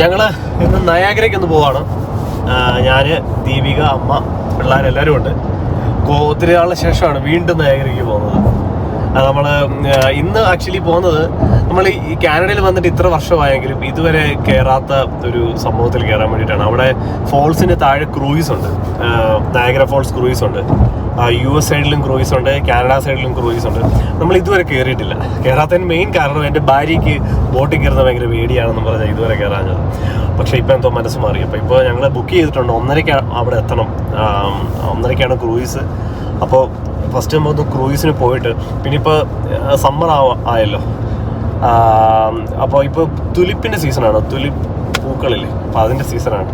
ഞങ്ങൾ ഇന്ന് നയാഗ്രയ്ക്ക് ഒന്ന് പോവാണ്. ഞാൻ ദീപിക അമ്മ പിള്ളേരെല്ലാവരും ഉണ്ട്. ഒത്തിരി നാളിന് ശേഷമാണ് വീണ്ടും നയാഗ്രയ്ക്ക് പോകുന്നത്. അത് നമ്മൾ ഇന്ന് ആക്ച്വലി പോകുന്നത് നമ്മൾ ഈ കാനഡയിൽ വന്നിട്ട് ഇത്ര വർഷമായെങ്കിലും ഇതുവരെ കയറാത്ത ഒരു സംഭവത്തിൽ കയറാൻ വേണ്ടിയിട്ടാണ്. അവിടെ ഫോൾസിന് താഴെ ക്രൂയിസ് ഉണ്ട്. നയാഗ്ര ഫോൾസ് ക്രൂയിസ് ഉണ്ട്. യു എസ് സൈഡിലും ക്രൂയിസ് ഉണ്ട് കാനഡ സൈഡിലും ക്രൂയിസ് ഉണ്ട്. നമ്മൾ ഇതുവരെ കയറിയിട്ടില്ല കയറാത്തതിന് മെയിൻ കാരണം എന്റെ ഭാര്യയ്ക്ക് ബോട്ടിൽ കയറുന്ന ഭയങ്കര പേടിയാണെന്ന് പറഞ്ഞാൽ ഇതുവരെ കയറാഞ്ഞത് പക്ഷേ ഇപ്പം എന്തോ മനസ്സ് മാറി. അപ്പോൾ ഇപ്പോൾ ഞങ്ങൾ ബുക്ക് ചെയ്തിട്ടുണ്ട്. ഒന്നരയ്ക്ക് അവിടെ എത്തണം. ഒന്നരയ്ക്കാണ് ക്രൂയിസ്. അപ്പോൾ ഫസ്റ്റ് നമുക്ക് ക്രൂയിസിന് പോയിട്ട് പിന്നെ ഇപ്പോൾ സമ്മർ ആയല്ലോ. അപ്പോൾ ഇപ്പോൾ തുലിപ്പിന്റെ സീസണാണ്. തുലിപ്പ് പൂക്കളില്ലേ? അപ്പോൾ അതിന്റെ സീസണാണ്.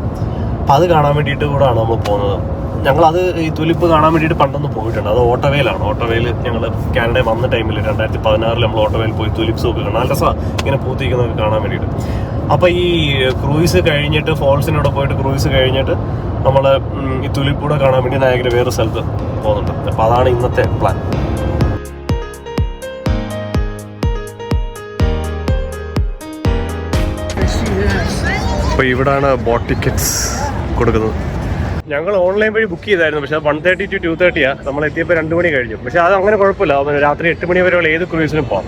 അപ്പോൾ അത് കാണാൻ വേണ്ടിയിട്ട് കൂടാണ് നമ്മൾ പോകുന്നത്. ഞങ്ങളത് ഈ തുലിപ്പ് കാണാൻ വേണ്ടിയിട്ട് പണ്ടൊന്ന് പോയിട്ടുണ്ട്. അത് ഓട്ടോവേലാണ് ഓട്ടോവേയിൽ ഞങ്ങൾ കാനഡയിൽ വന്ന ടൈമിൽ രണ്ടായിരത്തി പതിനാറിൽ നമ്മൾ ഓട്ടോവേയിൽ പോയി തുലിപ്സ് ഒക്കെ കാണാം. നല്ല രസമാണ് ഇങ്ങനെ പൂത്തിരിക്കുന്നതൊക്കെ കാണാൻ വേണ്ടിയിട്ട്. അപ്പോൾ ഈ ക്രൂയിസ് കഴിഞ്ഞിട്ട് ഫോൾസിനോടെ പോയിട്ട് ക്രൂയിസ് കഴിഞ്ഞിട്ട് നമ്മൾ ഈ തുലിപ്പൂടെ കാണാൻ വേണ്ടി നായകര് വേറെ സ്ഥലത്ത് പോകുന്നുണ്ട്. അപ്പോൾ അതാണ് ഇന്നത്തെ പ്ലാൻ അപ്പോൾ ഇവിടാണ് ബോട്ട് ടിക്കറ്റ്സ് കൊടുക്കുന്നത്. ഞങ്ങൾ ഓൺലൈൻ വഴി ബുക്ക് ചെയ്തായിരുന്നു. പക്ഷെ വൺ തേർട്ടി ടു ടു തേർട്ടിയാ. നമ്മൾ എത്തിയപ്പോൾ രണ്ട് മണി കഴിഞ്ഞു. പക്ഷെ അത് അങ്ങനെ കുഴപ്പമില്ല. രാത്രി എട്ട് മണി വരെയുള്ള ഏത് ക്രൂസിനും പോകാം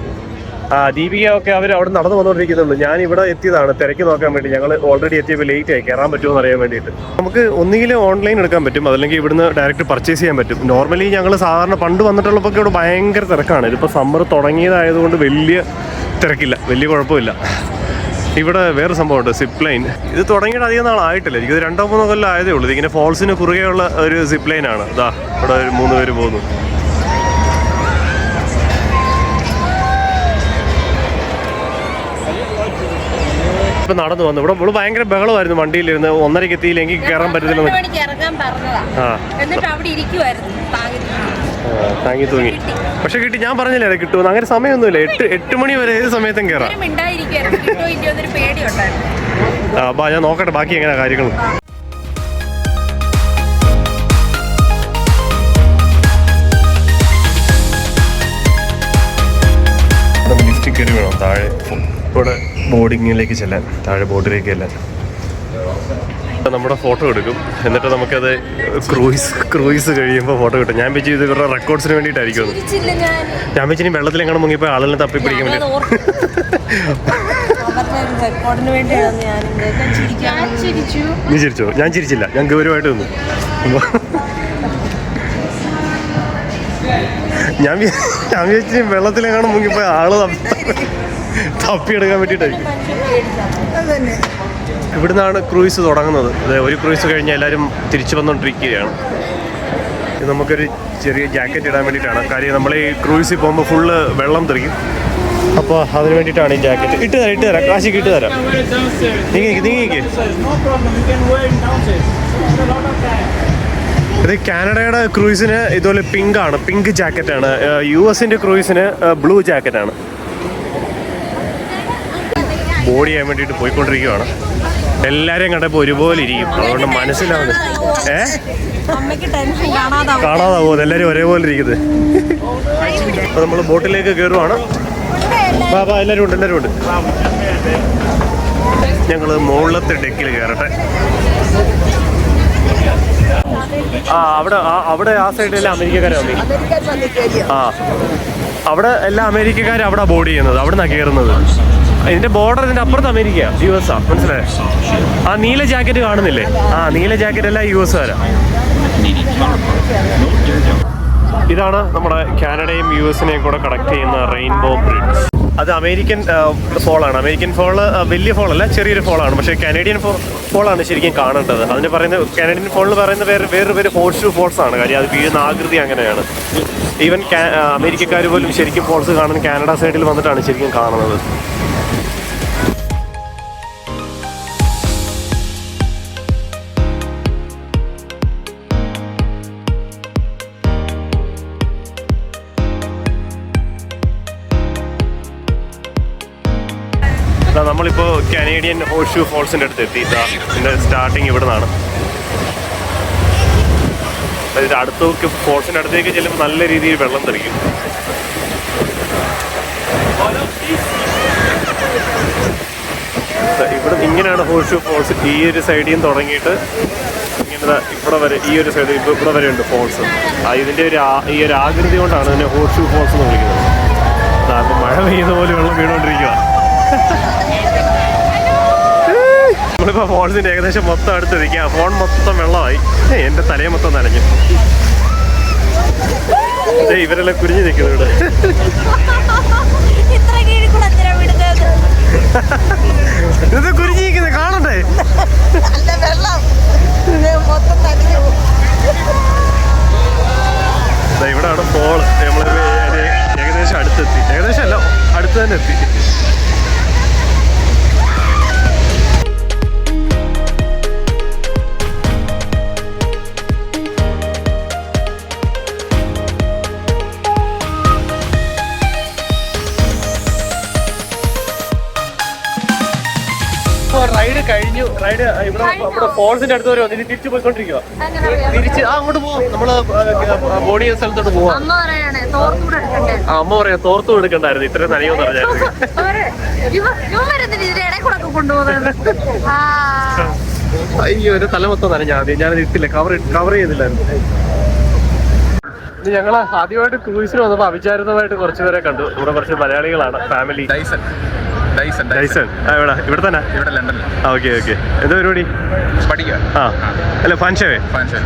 ആ ദീപിക ഒക്കെ അവർ അവിടെ നടന്നു വന്നുകൊണ്ടിരിക്കുന്നുള്ളൂ. ഞാൻ ഇവിടെ എത്തിയതാണ്. തിരക്ക് നോക്കാൻ വേണ്ടി. ഞങ്ങൾ ഓൾറെഡി എത്തിയപ്പോൾ ലേറ്റ് ആയി. കയറാൻ പറ്റുമോ എന്ന് അറിയാൻ വേണ്ടിയിട്ട്. നമുക്ക് ഒന്നുകിൽ ഓൺലൈൻ എടുക്കാൻ പറ്റും. അതല്ലെങ്കിൽ ഇവിടുന്ന് ഡയറക്റ്റ് പർച്ചേസ് ചെയ്യാൻ പറ്റും. നോർമലി ഞങ്ങൾ സാധാരണ പണ്ട് വന്നിട്ടുള്ളപ്പോൾ ഇവിടെ ഭയങ്കര തിരക്കാണ്. ഇതിപ്പോൾ സമ്മർ തുടങ്ങിയതായതുകൊണ്ട് വലിയ തിരക്കില്ല. വലിയ കുഴപ്പമില്ല. ഇവിടെ വേറെ സംഭവമുണ്ട് സിപ്പ് ലൈൻ ഇത് തുടങ്ങിയിട്ട് അധികം നാളായിട്ടില്ല. എനിക്ക് രണ്ടോ മൂന്നോ കൊല്ലം ആയതേ ഉള്ളൂ. ഇതിങ്ങനെ ഫോൾസിന് കുറുകെയുള്ള ഒരു സിപ്പ് ലൈൻ ആണ്. ഇതാ ഇവിടെ ഒരു മൂന്ന് പേര് പോകുന്നു. ഇപ്പൊ നടന്നു വന്നു. ഇവിടെ ഇവിടെ ഭയങ്കര ബഹളമായിരുന്നു വണ്ടിയിലിരുന്ന്. ഒന്നരക്ക് എത്തിയില്ലെങ്കിൽ കയറാൻ പറ്റത്തില്ല ആ. എന്നിട്ട് അവിടെ ഇരിക്കുവായിരുന്നു. താങ്ങി തൂങ്ങി. പക്ഷെ കിട്ടി ഞാൻ പറഞ്ഞില്ലേ കിട്ടുമെന്ന്. അങ്ങനെ സമയമൊന്നുമില്ല. എട്ട് എട്ട് മണി വരെ ഏത് സമയത്തും കയറാം. അപ്പൊ ഞാൻ നോക്കട്ടെ ബാക്കി എങ്ങനെയാ കാര്യങ്ങൾ ലിഫ്റ്റ് കയറി വേണം? താഴെ ഇവിടെ ബോർഡിങ്ങിലേക്ക് ചെല്ലാൻ. താഴെ ബോർഡിലേക്ക് ചെല്ലാൻ. നമ്മുടെ ഫോട്ടോ എടുക്കും. എന്നിട്ട് നമുക്കത് ക്രൂയിസ് ക്രൂയിസ് കഴിയുമ്പോൾ ഫോട്ടോ കിട്ടും. ഞാൻ വെച്ച് ഇത് ഇവരുടെ റെക്കോർഡ്സിന് വേണ്ടിയിട്ടായിരിക്കും. ഞാൻ. വെച്ച് ഇനി വെള്ളത്തിൽ എങ്ങനെ മുങ്ങിപ്പോൾ ആളെ തപ്പി പിടിക്കാൻ വേണ്ടി. ചിരിച്ചു. നീ ചിരിച്ചോ? ഞാൻ ചിരിച്ചില്ല. ഞാൻ ഗൗരവമായിട്ട് നിന്നു. ഞാൻ ഞാൻ വിചാരിച്ചു വെള്ളത്തിൽ വെള്ളത്തിലെങ്ങാണ് മുങ്ങിപ്പോയി ആൾ തപ്പി- തപ്പിയെടുക്കാൻ വേണ്ടിയിട്ടായിരിക്കും. ഇവിടുന്നാണ് ക്രൂയിസ് തുടങ്ങുന്നത്. ഒരു ക്രൂയിസ് കഴിഞ്ഞാൽ എല്ലാവരും തിരിച്ചു വന്നുകൊണ്ടിരിക്കുകയാണ് നമുക്കൊരു ചെറിയ ജാക്കറ്റ് ഇടാൻ വേണ്ടിയിട്ടാണ്. കാര്യം നമ്മൾ ഈ ക്രൂയിസിൽ പോകുമ്പോൾ ഫുള്ള് വെള്ളം തെറിക്കും അപ്പോൾ അതിന് വേണ്ടിയിട്ടാണ് ഈ ജാക്കറ്റ്. ഇട്ട് തരാം ഇട്ട് തരാം. കാശിക്ക് ഇട്ട് തരാം. നീങ്ങി നീങ്ങിക്ക്. ഇത് കാനഡയുടെ ക്രൂയിസിന് ഇതുപോലെ പിങ്ക് ആണ് പിങ്ക് ജാക്കറ്റ് ആണ് യു എസിന്റെ ക്രൂയിസിന് ബ്ലൂ ജാക്കറ്റ് ആണ് ബോഡി ചെയ്യാൻ വേണ്ടിയിട്ട് പോയിക്കൊണ്ടിരിക്കുകയാണ് എല്ലാരെയും കണ്ടപ്പോൾ ഒരുപോലെ ഇരിക്കും അതുകൊണ്ട് മനസ്സിലാവുന്നത് ഏ? അമ്മയ്ക്ക് ടെൻഷൻ കാണാതാവും. എല്ലാരും ഒരേപോലെ ഇരിക്കുന്നത് അപ്പൊ നമ്മൾ ബോട്ടിലേക്ക് കയറുവാണ് ബാബാ എല്ലാരും ഉണ്ട് എല്ലാരും ഉണ്ട്. ഞങ്ങൾ മുകളിലത്തെ ഡെക്കിൽ കയറട്ടെ ആ അവിടെ ആ- അവിടെ ആ സൈഡിലെല്ലാം അമേരിക്കക്കാരാണ് ആ. അവിടെ എല്ലാ അമേരിക്കക്കാരും അവിടെ ബോർഡ് ചെയ്യുന്നത്. അവിടെ നിന്നാണ് കയറുന്നത് ഇതിന്റെ ബോർഡർ ഇതിന്റെ അപ്പുറത്ത് അമേരിക്ക യു എസ് ആ. മനസ്സിലായോ? ആ നീല ജാക്കറ്റ് കാണുന്നില്ലേ? ആ നീല ജാക്കറ്റ് അല്ല യു എസ് കാരാ. ഇതാണ് നമ്മുടെ കാനഡയും യു എസിനെയും കൂടെ കണക്ട് ചെയ്യുന്ന റെയിൻബോ ബ്രിഡ്ജ് അത് അമേരിക്കൻ ഫോളാണ് അമേരിക്കൻ ഫോൾ വലിയ ഫോളല്ല ചെറിയൊരു ഫോളാണ് പക്ഷേ കനേഡിയൻ ഫോ ഫോളാണ് ശരിക്കും കാണേണ്ടത്. അതിന് പറയുന്ന കനേഡിയൻ ഫോൾ എന്ന് പറയുന്ന വേറെ വേറെ പേര് ഷൂ ഫോൾസ് ആണ്. കാര്യം അത് വീഴുന്ന ആകൃതി അങ്ങനെയാണ്. ഈവൻ അമേരിക്കക്കാർ പോലും ശരിക്കും ഫോൾസ് കാണാൻ കാനഡ സൈഡിൽ വന്നിട്ടാണ് ശരിക്കും കാണുന്നത്. കനേഡിയൻ ഹോർഷൂ ഫോൾസിന്റെ അടുത്ത് എത്തി. ഇതാ സ്റ്റാർട്ടിങ് ഇവിടെ നിന്നാണ് അതായത് അടുത്തൊക്കെ ഫോൾസിന്റെ അടുത്തേക്ക് ചെല്ലുമ്പോൾ നല്ല രീതിയിൽ വെള്ളം തെറിക്കും ഇവിടെ ഇങ്ങനെയാണ് ഹോഴ്ഷു ഫോൾസ് ഈ ഒരു സൈഡിൽ നിന്ന് തുടങ്ങിയിട്ട് ഇങ്ങനെ ഇവിടെ വരെ ഈ ഒരു സൈഡ് ഇപ്പോൾ ഇവിടെ വരെ ഉണ്ട് ഫോൾസ്. ഇതിന്റെ ഒരു ഈ ഒരു ആകൃതി കൊണ്ടാണ് ഇതിനെ ഹോഴ്ഷു ഫോൾസ് എന്ന് വിളിക്കുന്നത്. അപ്പോൾ മഴ പെയ്യുന്ന പോലെ വെള്ളം വീണുകൊണ്ടിരിക്കുക നമ്മളിപ്പോൾ ഫോൺസിന്റെ ഏകദേശം മൊത്തം അടുത്ത് നിൽക്കുക ഫോൺ മൊത്തം വെള്ളമായി. എന്റെ എന്റെ തലയെ മൊത്തം നനഞ്ഞു. ഇവരെല്ലാം കുരിഞ്ഞു നിൽക്കുന്നു ഇവിടെ. ഇത് കുരിഞ്ഞു നിൽക്കുന്നത് കാണണ്ടേ? ഇവിടാണ് ഫോൾ നമ്മൾ ഏകദേശം അടുത്തെത്തി. ഏകദേശം അല്ല അടുത്ത് തന്നെ എത്തി. റൈഡ് ഇവിടെ നമ്മുടെ ഫോൾസിന്റെ അടുത്ത് വരെ വന്നിട്ട് തിരിച്ചു പോയിക്കൊണ്ടിരിക്കുക തിരിച്ച് ആ അങ്ങോട്ട് പോവാം. നമ്മൾ ബോഡി സ്ഥലത്തോട്ട് പോവാം. അമ്മ പറയണേ തോർത്തൂടെ എടുക്കണ്ടേ? അമ്മ പറയാ തോർത്തും എടുക്കണ്ടായിരുന്നു. ഇത്രയും നനയോ പറഞ്ഞായിരുന്നു. അയ്യോ ഒരു തല മൊത്തം നനഞ്ഞ ആദ്യം ഞാൻ ഇട്ടില്ല. കവർ കവർ ചെയ്തില്ലായിരുന്നു. ഞങ്ങൾ ഞങ്ങൾ ആദ്യമായിട്ട് ക്രൂസിന് വന്നപ്പോൾ അവിചാരിതമായിട്ട് കുറച്ചുപേരെ കണ്ടു. ഇവിടെ കുറച്ച് മലയാളികളാണ് ഫാമിലി ഡൈസൺ എവിടെ? ഇവിടെ തന്നെ? ഇവിടെ ലണ്ടനിൽ ആ ഓക്കെ ഓക്കെ. എന്താ പരിപാടി? പഠിക്കുക ആ. അല്ല ഫാൻഷവേ?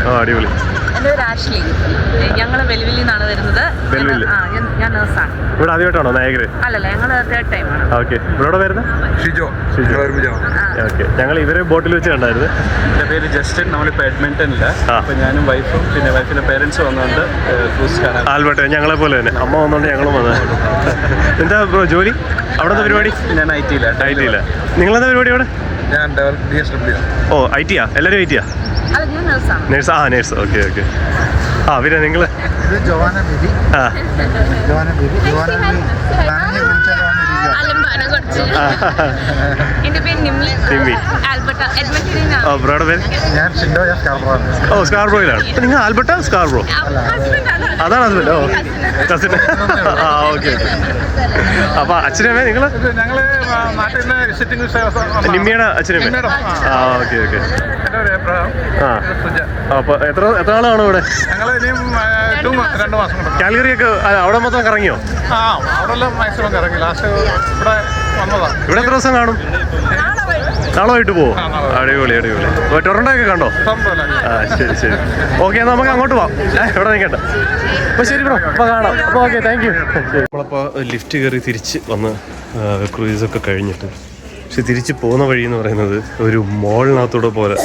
ആ അടിപൊളി. എന്റെ പേര് ആഷ്ലി. ഞങ്ങൾ വെലുവിലിൽ നിന്നാണ് വരുന്നത്. വെല്ലുവിളി. ആ ഞാൻ- ഞാൻ നേഴ്സാണ്. ഇവിടെ ആദ്യമായിട്ടാണോ നായകര്? അല്ലല്ല ഞങ്ങൾ തേർഡ് ടൈമാണ് ഓക്കെ. ഇവിടെ വരുന്നത് ഷിജോ. ഷിജോ. ഷിജോ ഓക്കെ. ഞങ്ങൾ ഇവരെ ബോട്ടിൽ വെച്ച് കണ്ടായിരുന്നു. എന്റെ പേര് ജസ്റ്റിൻ. നമ്മളിപ്പോൾ എഡ്മിന്റണില്ല. അപ്പോൾ ഞാനും വൈഫും പിന്നെ വൈഫിന്റെ പേരൻസ് വന്നുകൊണ്ട് ക്രൂസ് കാണാൻ. ആൽബർട്ട് ഞങ്ങളെ പോലെ തന്നെ. അമ്മ വന്നോണ്ട് ഞങ്ങളും വന്നത്. എന്താ ബ്രോ ജോലി? അവിടെ പരിപാടി? ഞാൻ ഐ ടിയില്ല ഐ ടിയില്ല നിങ്ങളെന്താ പരിപാടി അവിടെ? ഞാൻ D S W. Oh I ടിയാ എല്ലാവരും ഐ ടിയാ അല്ല ഞാൻ നേഴ്സാണ് നേഴ്സ് ആ നേഴ്സ്. Okay okay. ആ പിന്നെ നിങ്ങൾ ഇത് ജോവാന ബിബി. ആ. ജോവാന ബിബി. ജോവാന ബിബി. പേര് നിമ്മി. ആൽബർട്ട ഓ ബ്രോയുടെ പേര്? ഞാൻ ഷിൻഡോ ഞാൻ സ്കാർബ്രോ ഓ സ്കാർബ്രോയിലാണ്. നിങ്ങൾ ആൽബർട്ട സ്കാർബ്രോ? അതാണ് ഹസ്ബൻഡ് ഓ കസിൻ ആ ഓക്കെ അപ്പൊ അച്ഛനമ്മേ നിങ്ങൾ ഞങ്ങൾ നാട്ടിൽ നിന്ന് വിസിറ്റിംഗ് നിമ്മിയുടെ അച്ഛനമ്മ? ആ. Okay okay. അപ്പൊ എത്ര എത്ര നാളാണ് ഇവിടെ? കാലഗറിയൊക്കെ ആ, അവിടെ മൊത്തം കറങ്ങിയോ? ആ അവിടെ മാക്സിമം ഇറങ്ങി ലാസ്റ്റ് ഇവിടെ ഇവിടെ എത്ര ദിവസം കാണും? നാളെ വൈകിട്ട് പോവും. അടിപൊളി അടിപൊളി. ടൊറണ്ടൊക്കെ ഒക്കെ കണ്ടോ? ആ ശരി ശരി. ഓക്കെ എന്നാൽ നമുക്ക് അങ്ങോട്ട് പോവാം. ഇവിടെ നിൽക്കട്ടെ അപ്പോൾ ശരി ബ്രോ അപ്പോൾ കാണാം. അപ്പോൾ ഓക്കെ താങ്ക് യു നമ്മളപ്പോൾ ലിഫ്റ്റ് കയറി തിരിച്ച് വന്ന് ക്രൂയിസൊക്കെ കഴിഞ്ഞിട്ട്. പക്ഷെ തിരിച്ച് പോകുന്ന വഴി എന്ന് പറയുന്നത് ഒരു മോളിനകത്തൂടെ പോലെ.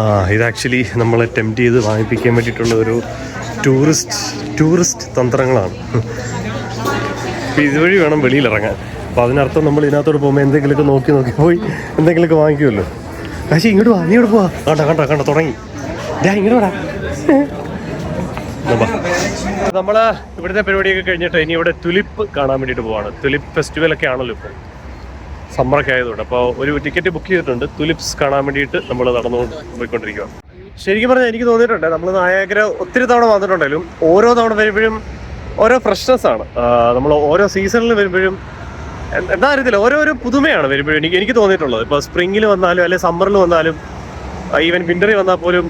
ആ ഇത് ആക്ച്വലി നമ്മൾ ടെംപ്റ്റ് ചെയ്ത് വാങ്ങിപ്പിക്കാൻ വേണ്ടിയിട്ടുള്ള ഒരു ടൂറിസ്റ്റ് ടൂറിസ്റ്റ് തന്ത്രങ്ങളാണ്. ഇതുവഴി വേണം വെളിയിലിറങ്ങാൻ. അപ്പോൾ അതിനർത്ഥം നമ്മൾ ഇതിനകത്തോട് പോകുമ്പോൾ എന്തെങ്കിലുമൊക്കെ നോക്കി നോക്കി പോയി എന്തെങ്കിലുമൊക്കെ വാങ്ങിക്കുമല്ലോ. പക്ഷേ ഇങ്ങോട്ട് വാ നീ ഇങ്ങോട്ട് പോവാ? കണ്ട കണ്ട കണ്ട തുടങ്ങി. ഡാ ഇങ്ങോട്ട് വാടാ. നമ്മൾ ഇവിടുത്തെ പരിപാടിയൊക്കെ കഴിഞ്ഞിട്ട് ഇനി ഇവിടെ തുലിപ്പ് കാണാൻ വേണ്ടിയിട്ട് പോവാണ്. തുലിപ്പ് ഫെസ്റ്റിവൽ ഒക്കെ ആണല്ലോ ഇപ്പോൾ സമ്മറൊക്കെ ആയതുകൊണ്ട്. അപ്പോൾ ഒരു ടിക്കറ്റ് ബുക്ക് ചെയ്തിട്ടുണ്ട്. തുലിപ്സ് കാണാൻ വേണ്ടിയിട്ട് നമ്മൾ നടന്നുകൊണ്ട് പോയിക്കൊണ്ടിരിക്കുക ശരിക്കും പറഞ്ഞാൽ എനിക്ക് തോന്നിയിട്ടുണ്ട്. നമ്മൾ നായകര ഒത്തിരി തവണ വന്നിട്ടുണ്ടെങ്കിലും ഓരോ തവണ വരുമ്പോഴും ഓരോ ഫ്രഷ്നെസ് ആണ്. നമ്മൾ ഓരോ സീസണിൽ വരുമ്പോഴും എന്താ അറിയത്തില്ല ഓരോരോ പുതുമയാണ് വരുമ്പോഴും എനിക്ക് എനിക്ക് തോന്നിയിട്ടുള്ളത്. ഇപ്പൊ സ്പ്രിംഗിൽ വന്നാലും അല്ലെങ്കിൽ സമ്മറിൽ വന്നാലും ഈവൻ വിന്ററിൽ വന്നാൽ പോലും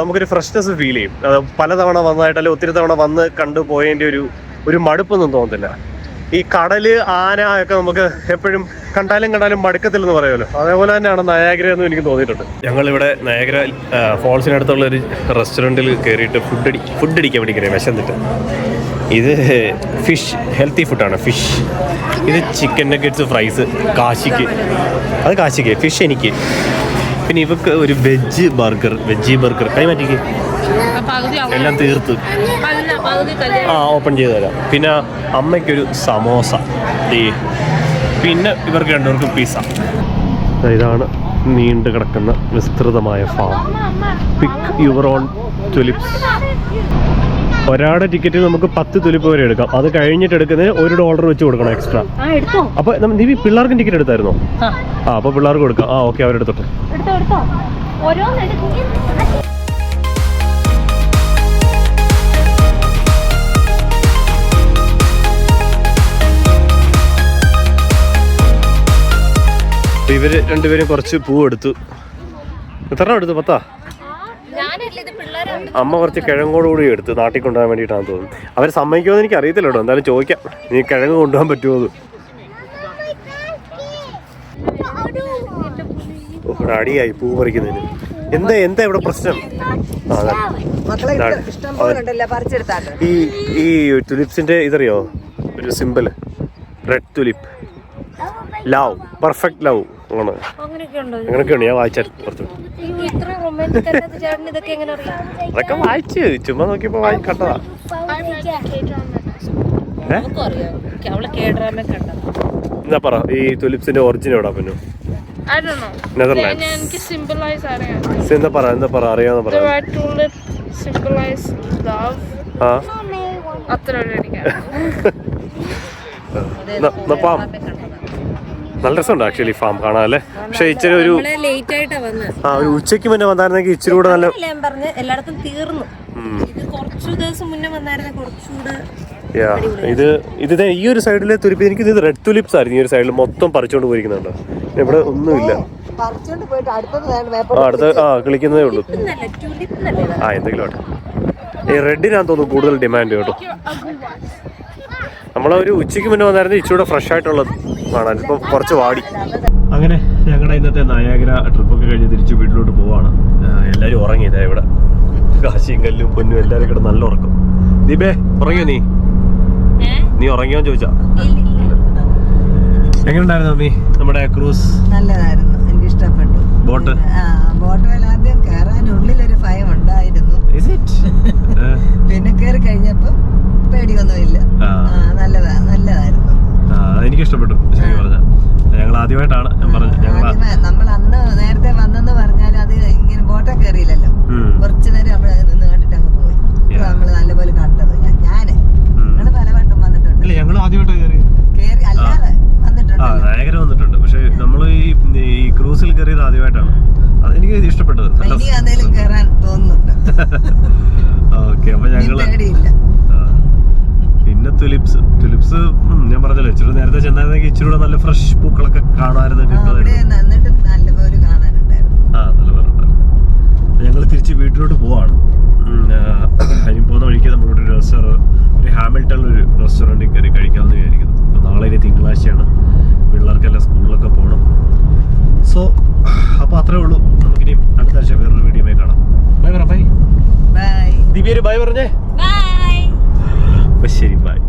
നമുക്കൊരു ഫ്രഷ്നെസ് ഫീൽ ചെയ്യും. അത് പലതവണ വന്നതായിട്ട് അല്ലെങ്കിൽ ഒത്തിരി തവണ വന്ന് കണ്ടു പോയതിന്റെ ഒരു ഒരു മടുപ്പൊന്നും തോന്നത്തില്ല. ഈ കടൽ ആന ഒക്കെ നമുക്ക് എപ്പോഴും കണ്ടാലും കണ്ടാലും മടുക്കത്തില്ലെന്ന് പറയുമല്ലോ. അതേപോലെ തന്നെയാണ് നയാഗ്ര എന്ന് എനിക്ക് തോന്നിയിട്ടുണ്ട്. ഞങ്ങൾ ഞങ്ങളിവിടെ നയാഗ്ര ഫോൾസിനടുത്തുള്ള ഒരു റെസ്റ്റോറന്റിൽ കയറിയിട്ട് ഫുഡ് അടി ഫുഡ് അടിക്കാൻ വേണ്ടി കയറി വിശന്നിട്ട്. ഇത് ഫിഷ് ഹെൽത്തി ഫുഡാണ് ഫിഷ് ഇത് ചിക്കൻ നഗറ്റ്സ് ഫ്രൈസ് കാശിക്ക്. അത് കാശിക്ക് ഫിഷ് എനിക്ക്. പിന്നെ ഇവക്ക് ഒരു വെജ് ബർഗർ വെജ് ബർഗർ കൈ മാറ്റിക്ക്. എല്ലാം തീർത്ത്. ആ ഓപ്പൺ ചെയ്ത് തരാം. പിന്നെ അമ്മയ്ക്കൊരു സമോസ. ഈ പിന്നെ ഇവർക്ക് രണ്ടുപേർക്കും പിസ്സ ഇതാണ് നീണ്ടു കിടക്കുന്ന വിസ്തൃതമായ farm pick your own tulips ഒരാളുടെ ടിക്കറ്റിൽ നമുക്ക് പത്ത് തുലിപ്പ് വരെ എടുക്കാം. അത് കഴിഞ്ഞിട്ട് എടുക്കുന്നതിന് ഒരു ഡോളർ വെച്ച് കൊടുക്കണം എക്സ്ട്രാ അപ്പൊ നീ പിള്ളേർക്കും ടിക്കറ്റ് എടുത്തായിരുന്നോ? ആ. അപ്പൊ പിള്ളേർക്ക് കൊടുക്കാം. ആ ഓക്കെ അവരെടുത്തോട്ടെ ഇവർ രണ്ടുപേരും കുറച്ച് പൂ എടുത്തു. എത്ര എടുത്തു? പത്താ? അമ്മ കുറച്ച് കിഴങ്ങോട് കൂടി എടുത്ത് നാട്ടിൽ കൊണ്ടുപോകാൻ വേണ്ടിയിട്ടാണ് തോന്നുന്നു. അവർ സമ്മതിക്കുമെന്ന് എനിക്ക് അറിയത്തില്ല കേട്ടോ എന്തായാലും ചോദിക്കാം. നീ കിഴങ്ങ് കൊണ്ടുപോകാൻ പറ്റുമോ ഇവിടെ അടിയായി പൂ പറിക്കുന്നതിന്. എന്താ എന്താ ഇവിടെ പ്രശ്നം? ഈ ഈ തുലിപ്സിന്റെ ഇതറിയോ? ഒരു simple red tulip love perfect love ആണ്? അങ്ങനെയൊക്കെ ഉണ്ടോ? അങ്ങനെയൊക്കെയാണ് ഞാൻ വായിച്ചായിരുന്നു കുറച്ച് അതൊക്കെ വായിച്ച് ചുമ്മാ നോക്കിയപ്പോ വായി കണ്ടതാ. എന്നാ പറ ഈ തുലിപ്സിന്റെ ഒറിജിൻ എവിടാ പിന്നെ? I don't know. നെതർലാൻഡ് എനിക്ക് symbolize അറിയാം. എന്താ പറ എന്താ പറ അറിയാന്ന് പറ. ആ. അത്ര നല്ല രസമുണ്ട് ആക്ച്വലി ഫാം കാണാൻ അല്ലേ? പക്ഷെ ഇച്ചിരി ഒരു നമ്മൾ ലേറ്റ് ആയിട്ടാ വന്നത് ആ ഒരു ഉച്ചയ്ക്ക് മുന്നേ വന്നായിരുന്നെങ്കിൽ ഇച്ചിരി കൂടെ നല്ല ഞാൻ പറഞ്ഞ് എല്ലായിടത്തും തീർന്നു. ഇത് കുറച്ചു ദിവസം മുന്നേ വന്നായിരുന്നെ കുറച്ചുകൂടെ യാ ഇത് ഇത് ഈ ഒരു സൈഡിലെ തുലിപ്പ് എനിക്ക് ഇത് റെഡ് തുലിപ്സ് ആയിരുന്നു ഈ ഒരു സൈഡിൽ മൊത്തം പറിച്ചുകൊണ്ട് പോയിരിക്കുന്നുണ്ട്. ഇവിടെ ഒന്നുമില്ല. അടുത്ത ആ കളിക്കുന്നതേ ഉള്ളൂ. ആ എന്തെങ്കിലും ആട്ടെ. ഈ റെഡിനാന്ന് തോന്നുന്നു കൂടുതൽ ഡിമാൻഡ് കേട്ടോ. നമ്മളൊരു ഉച്ചയ്ക്ക് മുന്നേ വന്നായിരുന്നു ഇച്ചിരി ഫ്രഷ് ആയിട്ടുള്ളത്. കാണാൻ ഇപ്പം കുറച്ച് വാടി. അങ്ങനെ ഞങ്ങളുടെ ഇന്നത്തെ നയാഗ്ര ട്രിപ്പൊക്കെ കഴിഞ്ഞ് തിരിച്ച് വീട്ടിലോട്ട് പോവാണ്. എല്ലാവരും ഉറങ്ങിയതാ ഇവിടെ. കാശിയും കല്ലും പൊന്നും എല്ലാവരും ഇവിടെ നല്ല ഉറക്കം. ദീപേ ഉറങ്ങിയോ നീ? നീ ഉറങ്ങിയോ ചോദിച്ചാ. എങ്ങനെയുണ്ടായിരുന്നു അമ്മി? നമ്മുടെ ക്രൂസ്? നല്ലതായിരുന്നു. എനിക്ക് ഇഷ്ടപ്പെട്ടു ബോട്ട് ബോട്ട് ആദ്യം കയറാൻ ഉള്ളിലൊരു ഭയം ഉണ്ടായിരുന്നു ഇസ് ഇറ്റ് പിന്നെ കയറി കഴിഞ്ഞപ്പോ പേടിയൊന്നുമില്ല ആ. ആ, നല്ലതാ നല്ലതായിരുന്നു ആ എനിക്ക് ഇഷ്ടപ്പെട്ടു ശരി പറഞ്ഞ ഞങ്ങൾ ആദ്യമായിട്ടാണ് ഞാൻ പറഞ്ഞത്. ഞങ്ങൾ നമ്മൾ അന്ന് നേരത്തെ വന്നെന്ന് പറഞ്ഞാൽ അത് ഇങ്ങനെ ബോട്ടൊക്കെ കയറിയില്ലല്ലോ കുറച്ചു നേരം അവിടെ നിന്ന് കണ്ടിട്ട് അങ്ങ് പോയി. നമ്മൾ നമ്മൾ നല്ലപോലെ കണ്ടത്. ഞാൻ- ഞങ്ങൾ പല പലവട്ടം വന്നിട്ടുണ്ട്. ഞങ്ങൾ ആദ്യമായിട്ട് കയറി കയറി അല്ലാതെ ആ വന്നിട്ടുണ്ട് നയഗര വന്നിട്ടുണ്ട്. പക്ഷെ നമ്മൾ ഈ ഈ ക്രൂസിൽ കയറിയത് ആദ്യമായിട്ടാണ്. അത് എനിക്ക് ഇഷ്ടപ്പെട്ടത്. ഓക്കെ അപ്പൊ ഞങ്ങൾ. പിന്നെ തുലിപ്സ് തുലിപ്സ് ഞാൻ പറഞ്ഞല്ലോ ഇച്ചിരി നേരത്തെ ചെന്നായിരുന്നെങ്കിൽ ഇച്ചിരി കൂടെ നല്ല ഫ്രഷ് പൂക്കളൊക്കെ കാണാമായിരുന്നു ആ, അവിടെ നല്ലപോലെ കാണാനുണ്ടായിരുന്നു. ആ നല്ല പറഞ്ഞിട്ടുണ്ട് ഞങ്ങൾ തിരിച്ച് വീട്ടിലോട്ട് പോവാണ്. ഉം, പോകുന്ന വഴിക്ക് നമ്മളോട് ഒരു റെസ്റ്റോറന്റ് ഒരു ഹാമിൽട്ടണിൽ ഒരു റെസ്റ്റോറന്റിൽ കയറി കഴിക്കാമെന്ന് വിചാരിക്കുന്നു. അപ്പോൾ നാളെ ഇനി തിങ്കളാഴ്ചയാണ്. പിള്ളേർക്കെല്ലാം സ്കൂളിലൊക്കെ പോകണം സോ അപ്പോൾ അത്രേ ഉള്ളൂ. നമുക്കിനി അടുത്ത ആഴ്ച വേറൊരു വീഡിയോ കാണാം. ബൈ പറ ബൈ ബൈ ദിവ്യ ഒരു ബൈ പറഞ്ഞേ. ബൈ ശരി ബൈ